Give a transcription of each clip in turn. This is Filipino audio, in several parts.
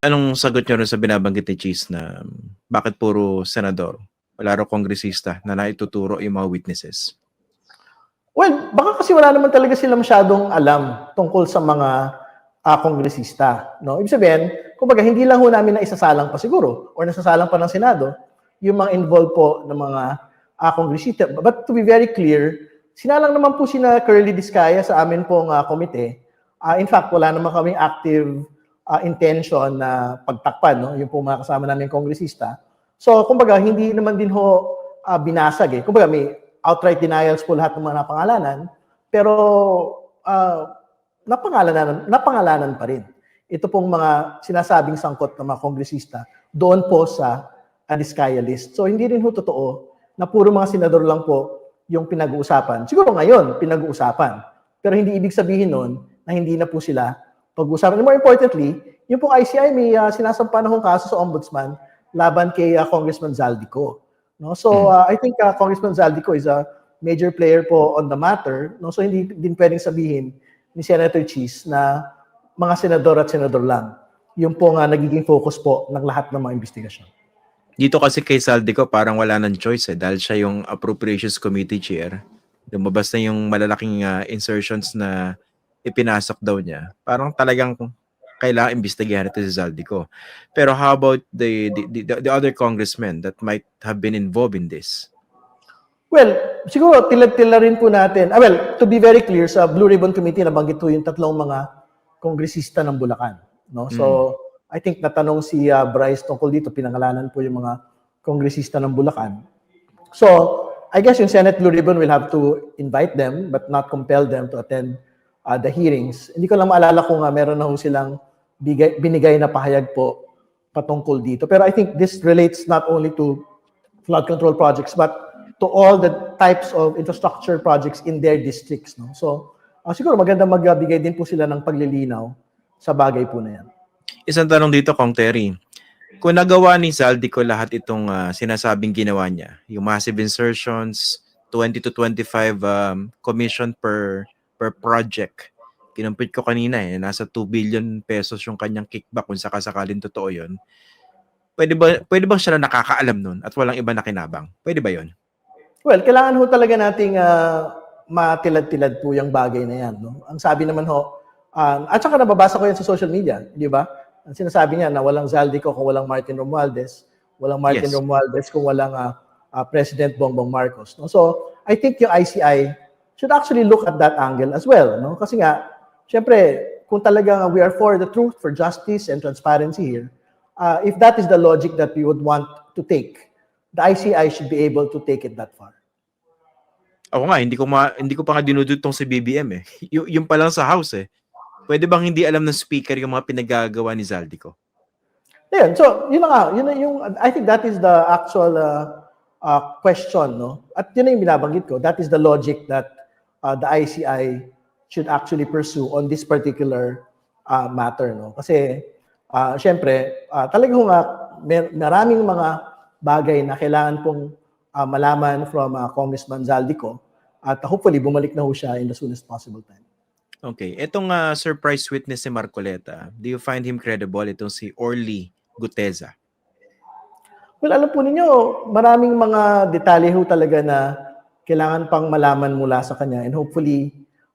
anong sagot nyo sa binabanggit ni Cheese na bakit puro senador? Wala raw kongresista na naituturo yung mga witnesses. Well, baka kasi wala naman talaga sila masyadong alam tungkol sa mga ah, kongresista. No? Ibig sabihin, kumbaga, hindi lang ho namin na isasalang pa siguro or nasasalang pa ng Senado yung mga involved po ng mga ah, kongresista. But to be very clear, sinalang naman po sina Curly Discaya sa amin pong ah, komite. Ah, in fact, wala naman kaming active ah, intention na pagtakpan, no? yung po mga kasama namin kongresista. So, kumbaga, hindi naman din ho ah, binasag eh. Kumbaga, may outright denials po lahat ng mga napangalanan, pero ah, napangalanan, napangalanan pa rin. Ito pong mga sinasabing sangkot ng mga kongresista doon po sa uh, Diskaya list. So hindi rin ho totoo na puro mga senador lang po yung pinag-uusapan. Siguro ngayon, pinag-uusapan. Pero hindi ibig sabihin nun na hindi na po sila pag-uusapan. And more importantly, yung pong ICI may uh, sinasampa na hong kaso sa ombudsman laban kay uh, Congressman Zaldico. No? So uh, I think uh, Congressman Zaldico is a major player po on the matter. No? So hindi din pwedeng sabihin ni Senator Cheese na mga senador at senador lang. Yung po nga nagiging focus po ng lahat ng mga investigasyon. Dito kasi kay Saldico parang wala nang choice eh dahil siya yung Appropriations Committee Chair. Lumabas na yung malalaking ah, insertions na ipinasok daw niya. Parang talagang kailangan imbestigahan ito si Zaldico. Pero how about the, the, the, the other congressmen that might have been involved in this? Well, siguro tilad-tila rin po natin. Ah, well, to be very clear, sa Blue Ribbon Committee, nabanggit po yung tatlong mga kongresista ng Bulacan. No? So, I think natanong si ah, Bryce tungkol dito, pinangalanan po yung mga kongresista ng Bulacan. So, I guess yung Senate Blue Ribbon will have to invite them but not compel them to attend ah, the hearings. Hindi ko lang maalala kung ah, meron na ho silang bigay, binigay na pahayag po patungkol dito. Pero I think this relates not only to flood control projects but to all the types of infrastructure projects in their districts. No? So, ah, siguro maganda magbigay din po sila ng paglilinaw sa bagay po na yan. Isang tanong dito, Kong Terry. Kung nagawa ni Zaldico lahat itong ah, sinasabing ginawa niya, yung massive insertions, 20 to 25 um, commission per per project. Kinumpit ko kanina eh, nasa 2 billion pesos yung kanyang kickback kung sakasakalin totoo yun. Pwede ba, pwede bang siya na nakakaalam nun at walang iba na kinabang? Pwede ba yun? Well, kailangan ho talaga nating ah, matilad-tilad po yung bagay na yan. No? Ang sabi naman ho, um, at saka nababasa ko yan sa social media, di ba? Ang sinasabi niya na walang Zaldico kung walang Martin Romualdez, walang Martin Yes. Romualdez kung walang ah, ah, President Bongbong Marcos. No? So, I think yung ICI should actually look at that angle as well. No? Kasi nga, syempre, kung talagang we are for the truth, for justice and transparency here, uh, if that is the logic that we would want to take, the ICI should be able to take it that far. Ako nga, hindi ko, ma, hindi ko pa nga dinudutong si BBM eh. Y- yung pa lang sa house eh. Pwede bang hindi alam ng speaker yung mga pinagagawa ni Zaldico? Ayun, so yun nga, yun yung, I think that is the actual uh, uh, question, no? At yun na yung binabanggit ko, that is the logic that uh, the ICI should actually pursue on this particular uh, matter, no? Kasi, uh, syempre, uh, talagang nga, mer- maraming mga bagay na kailangan pong uh, malaman from uh, Congressman Zaldico at hopefully bumalik na ho siya in the soonest possible time. Okay. Itong ah, surprise witness si Marcoleta, do you find him credible? Itong si Orly Guteza. Well, alam po ninyo, maraming mga detalye ho talaga na kailangan pang malaman mula sa kanya and hopefully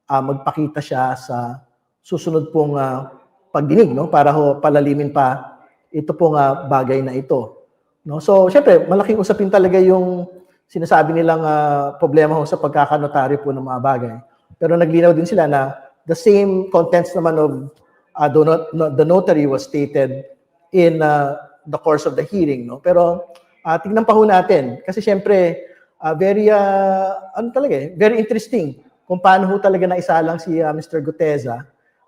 ah, magpakita siya sa susunod pong ah, pagdinig no para ho palalimin pa ito pong ah, bagay na ito. No? So, syempre, malaking usapin talaga yung sinasabi nilang ah, problema ho sa pagkakanotaryo po ng mga bagay. Pero naglinaw din sila na the same contents naman of uh, the, not- no- the notary was stated in uh, the course of the hearing. No? Pero uh, tignan pa ho natin. Kasi syempre, uh, very, uh, ano talaga eh, very interesting kung paano ho talaga naisalang si uh, Mr. Guteza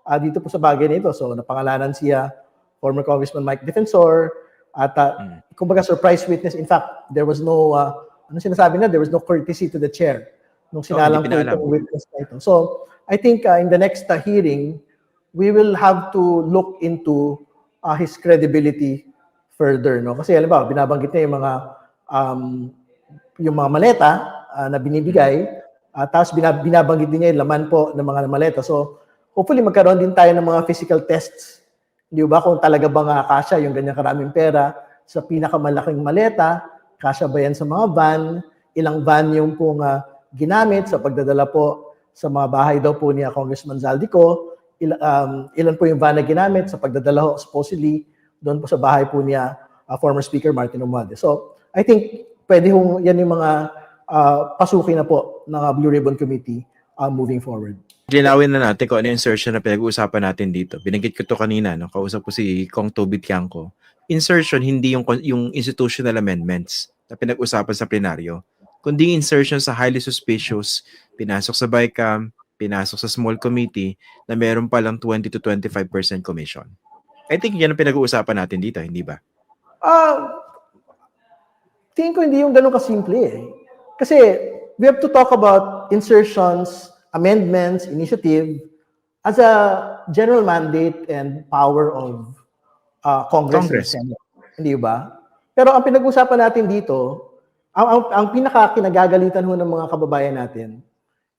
uh, dito po sa bagay na ito. So, napangalanan siya former Congressman Mike Defensor at uh, kumbaga surprise witness. In fact, there was no, uh, ano sinasabi na, there was no courtesy to the chair nung sinalang hindi po pinaalam. itong witness na ito. So, I think uh, in the next uh, hearing, we will have to look into uh, his credibility further, no? Kasi alam ba, binabanggit niya yung mga um, yung mga maleta uh, na binibigay, uh, tapos binab- binabanggit din niya yung laman po ng mga maleta. So, hopefully magkaroon din tayo ng mga physical tests. Hindi ba? Kung talaga ba nga kasya yung ganyan karaming pera sa pinakamalaking maleta, kasya ba yan sa mga van, ilang van yung pong ah, ginamit sa pagdadala po sa mga bahay daw po niya Congressman Zaldico, il- um, ilan po yung van na ginamit sa pagdadala ho, supposedly doon po sa bahay po niya ah, former Speaker Martin Romualdez. So, I think pwede hong yan yung mga ah, pasukin na po ng ah, Blue Ribbon Committee ah, moving forward. Linawin na natin kung ano yung insertion na pinag-uusapan natin dito. Binanggit ko to kanina, no? kausap ko si Kong Toby Tiangco. Insertion, hindi yung, yung institutional amendments na pinag-usapan sa plenaryo, kundi insertion sa highly suspicious, pinasok sa BICAM, pinasok sa small committee na meron palang 20 to 25% commission. I think yan ang pinag-uusapan natin dito, hindi ba? Ah, tingin ko hindi yung ganun kasimple eh. Kasi we have to talk about insertions, amendments, initiative as a general mandate and power of uh, Congress, Congress. and Senate. Hindi ba? Pero ang pinag-usapan natin dito, ang, ang, ang pinaka-kinagagalitan ho ng mga kababayan natin,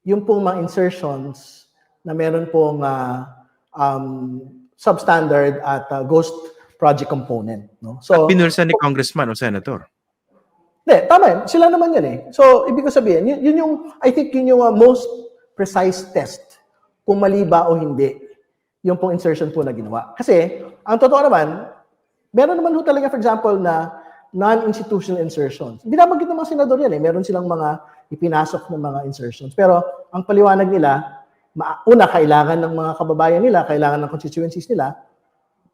yung pong mga insertions na meron pong ah, um, substandard at ah, ghost project component. No? So, At binulsa ni congressman o senator. Hindi, tama. Sila naman yan eh. So, ibig ko sabihin, yun, yun yung, I think yun yung uh, most precise test kung mali ba o hindi yung pong insertion po na ginawa. Kasi, ang totoo naman, meron naman ho talaga, for example, na non-institutional insertions. Binabanggit ng mga senador yan eh. Meron silang mga ipinasok ng mga insertions. Pero, ang paliwanag nila, una, kailangan ng mga kababayan nila, kailangan ng constituencies nila,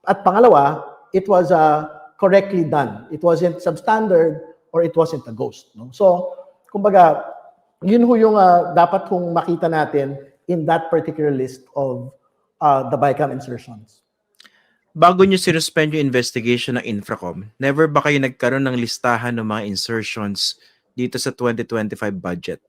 at pangalawa, it was uh, correctly done. It wasn't substandard or it wasn't a ghost. No? So, kumbaga, yun ho yung uh, dapat kong makita natin in that particular list of uh, the BICAM insertions. Bago nyo sinuspend yung investigation ng Infracom, never ba kayo nagkaroon ng listahan ng mga insertions dito sa 2025 budget?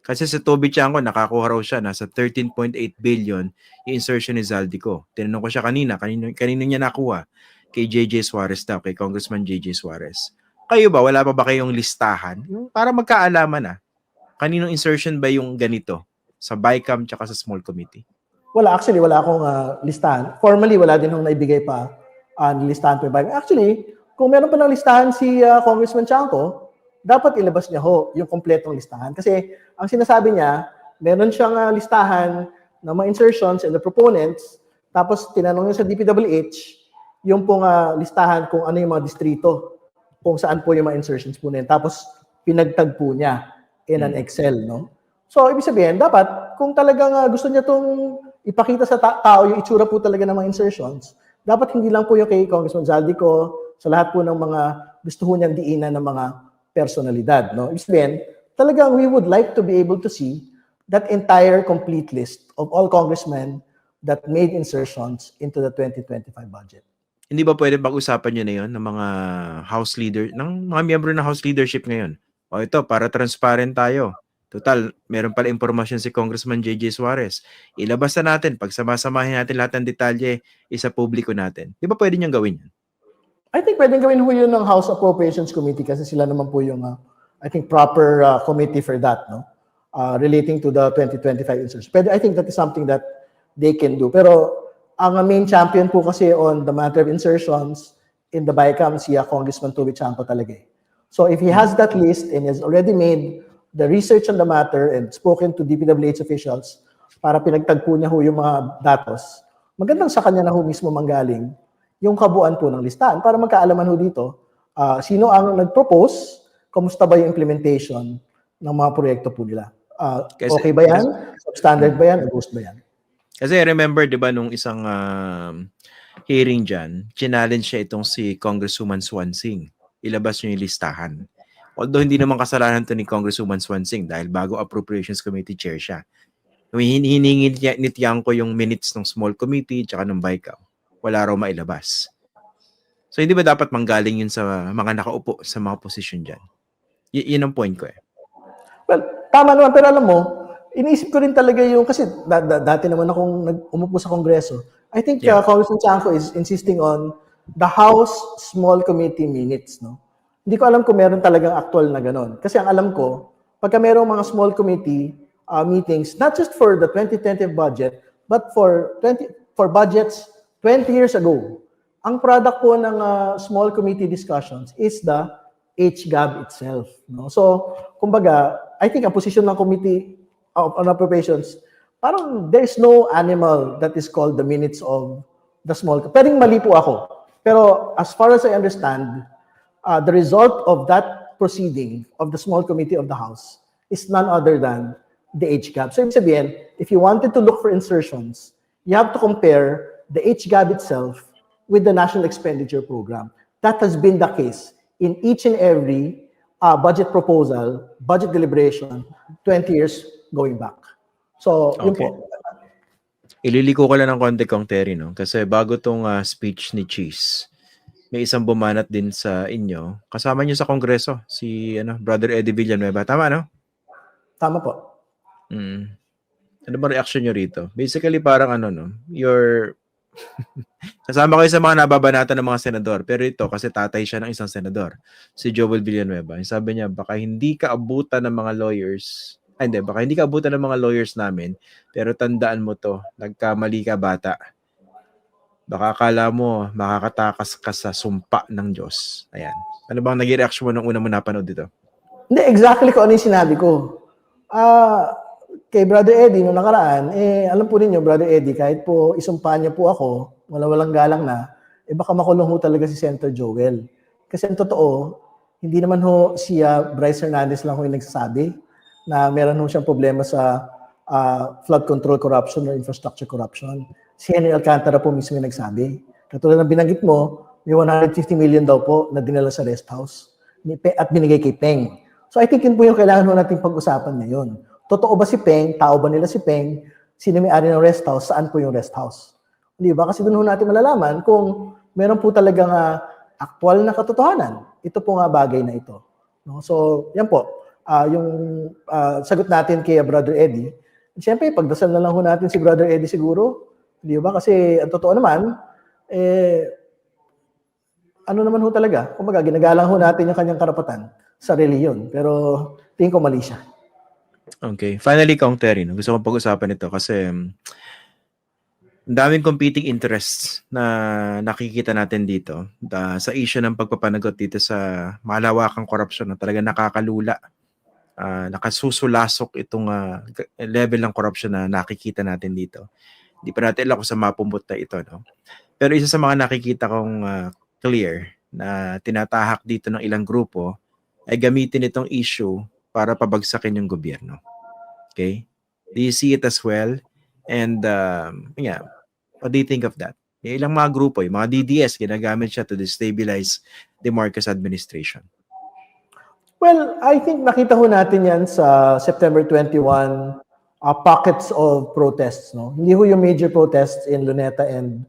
Kasi sa Toby Chanko, nakakuha raw siya, nasa 13.8 billion yung insertion ni Zaldico. Tinanong ko siya kanina, kanino, kanino niya nakuha? Kay JJ Suarez daw, kay Congressman JJ Suarez. Kayo ba, wala pa ba kayong listahan? Yung para magkaalaman na, kaninong insertion ba yung ganito? Sa BICAM tsaka sa small committee? Wala, actually, wala akong uh, listahan. Formally, wala din hong naibigay pa uh, listahan yung BICAM. Actually, kung meron pa ng listahan si uh, Congressman Chanco, dapat ilabas niya ho yung kompletong listahan. Kasi ang sinasabi niya, meron siyang uh, listahan ng mga insertions and the proponents, tapos tinanong niya sa DPWH yung pong uh, listahan kung ano yung mga distrito, kung saan po yung mga insertions po na yun. Tapos pinagtag po niya in an Hmm. Excel, no? So, ibig sabihin, dapat, kung talagang uh, gusto niya itong ipakita sa ta- tao yung itsura po talaga ng mga insertions, dapat hindi lang po yung kay Congressman Zaldico, sa lahat po ng mga gusto ho niyang diinan ng mga personalidad. No? Ibig sabihin, talagang we would like to be able to see that entire complete list of all congressmen that made insertions into the 2025 budget. Hindi ba pwede pag-usapan nyo na yon ng mga house leader, ng mga miyembro ng house leadership ngayon? O ito, para transparent tayo. Total, meron pala impormasyon si Congressman JJ Suarez. Ilabas na natin, pagsamasamahin natin lahat ng detalye, isa publiko natin. Di ba pwede niyang gawin yan? I think pwedeng gawin ho yun ng House Appropriations Committee kasi sila naman po yung, uh, I think, proper uh, committee for that, no? Uh, relating to the 2025 insertion. Pwede, I think that is something that they can do. Pero ang uh, main champion po kasi on the matter of insertions in the BICAM si uh, Congressman Toby Chanco talaga eh. So if he has that list and has already made the research on the matter and spoken to DPWH officials para pinagtagpo niya ho yung mga datos, magandang sa kanya na ho mismo manggaling yung kabuuan po ng listahan para magkaalaman ho dito ah, sino ang nag-propose, kamusta ba yung implementation ng mga proyekto po nila. Kasi- okay ba yan? Substandard ba yan? Ghost ba yan? Kasi I remember, di ba, nung isang um, hearing dyan, challenge siya itong si Congresswoman Swansing. Ilabas niyo yung listahan. Although hindi naman kasalanan to ni Congresswoman Swansing dahil bago Appropriations Committee Chair siya. Hin- Hiningi niya ni Tiangco yung minutes ng small committee tsaka ng BICAO. Wala raw mailabas. So hindi ba dapat manggaling yun sa mga nakaupo sa mga posisyon dyan? Y- yun ang point ko eh. Well, tama naman. Pero alam mo, iniisip ko rin talaga yung, kasi da- da- dati naman akong nag- umupo sa Kongreso. I think Yeah. uh, Congressman Chanco is insisting on the House Small Committee minutes. No? Hindi ko alam kung meron talagang actual na ganon. Kasi ang alam ko, pagka merong mga small committee uh, meetings, not just for the 2020 budget, but for 20 for budgets 20 years ago, ang product po ng uh, small committee discussions is the HGAB itself. No? So, kumbaga, I think ang position ng Committee on Appropriations, parang there's no animal that is called the minutes of the small. Pwedeng mali po ako. Pero as far as I understand, uh, the result of that proceeding of the small committee of the House is none other than the age gap. So, ibig sabihin, if you wanted to look for insertions, you have to compare the age gap itself with the National Expenditure Program. That has been the case in each and every uh, budget proposal, budget deliberation, 20 years going back. So, yun Okay. po. Ililiko ko lang ng konti kong Terry, no? Kasi bago tong ah, speech ni Cheese, may isang bumanat din sa inyo. Kasama niyo sa kongreso, si ano, Brother Eddie Villanueva. Tama, no? Tama po. Mm. Ano ba reaction niyo rito? Basically, parang ano, no? You're... Kasama kayo sa mga nababanatan ng mga senador. Pero ito, kasi tatay siya ng isang senador, si Joel Villanueva. Sabi niya, baka hindi ka abutan ng mga lawyers. Ay, hindi, baka hindi ka abutan ng mga lawyers namin. Pero tandaan mo to, nagkamali ka bata. Baka akala mo, makakatakas ka sa sumpa ng Diyos. Ayan. Ano bang naging reaction mo nung una mo napanood dito? Hindi, exactly kung ano yung sinabi ko. Ah, kay Brother Eddie, nung nakaraan, eh, alam po ninyo, Brother Eddie, kahit po isumpa niya po ako, wala-walang galang na, eh baka makulong ho talaga si Senator Joel. Kasi ang totoo, hindi naman ho siya, Bryce Hernandez lang ho yung nagsasabi na meron ho siyang problema sa ah, flood control corruption or infrastructure corruption. Si Henry Alcantara po mismo yung nagsabi. Katulad ng binanggit mo, may 150 million daw po na dinala sa rest house at binigay kay Peng. So I think yun po yung kailangan ho nating pag-usapan ngayon. Totoo ba si Peng? Tao ba nila si Peng? Sino may-ari ng rest house? Saan po yung rest house? Di ba? Kasi doon natin malalaman kung meron po talagang uh, actual na katotohanan. Ito po nga bagay na ito. No? So, yan po. Ah, yung ah, sagot natin kay Brother Eddie. Siyempre, pagdasal na lang ho natin si Brother Eddie siguro. Di ba? Kasi ang totoo naman, eh, ano naman ho talaga, kumbaga, ginagalang ho natin yung kanyang karapatan sa reliyon. Pero tingin ko mali siya. Okay. Finally, Kong Terry, no? gusto kong pag-usapan ito kasi um, daming competing interests na nakikita natin dito da, sa issue ng pagpapanagot dito sa malawakang korupsyon na talaga nakakalula. Ah, nakasusulasok itong g- level ng korupsyon na nakikita natin dito. Hindi pa natin alam kung sa mapumbot na ito. No? Pero isa sa mga nakikita kong ah, clear na tinatahak dito ng ilang grupo ay gamitin itong issue para pabagsakin yung gobyerno. Okay? Do you see it as well? And um, yeah, what do you think of that? Yung ilang mga grupo, yung mga DDS, ginagamit siya to destabilize the Marcos administration. Well, I think nakita ho natin yan sa September 21 uh, pockets of protests. No? Hindi ho yung major protests in Luneta and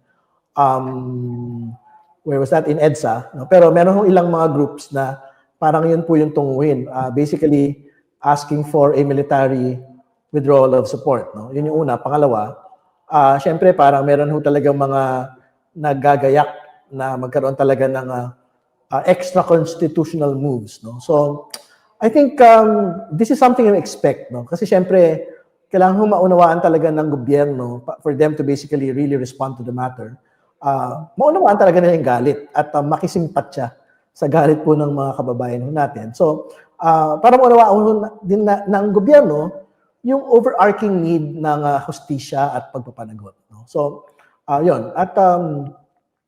um, where was that? In EDSA. No? Pero meron ho ilang mga groups na parang yun po yung tunguhin. Uh, basically, asking for a military withdrawal of support. No? Yun yung una. Pangalawa, ah syempre parang meron ho talagang mga naggagayak na magkaroon talaga ng ah, uh, extra constitutional moves no? So i think um, this is something you expect no? Kasi syempre kailangan maunawaan talaga ng gobyerno for them to basically really respond to the matter. Uh, maunawaan talaga nila yung galit at uh, makisimpat siya sa galit po ng mga kababayan natin. So uh, para maunawaan din na, ng gobyerno yung overarching need ng uh, hustisya at pagpapanagot no? So uh, yon at um,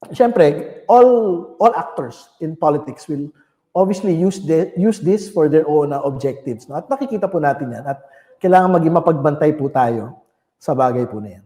Siyempre, all all actors in politics will obviously use the, use this for their own uh, objectives. No? At nakikita po natin yan. At kailangan maging mapagbantay po tayo sa bagay po na yan.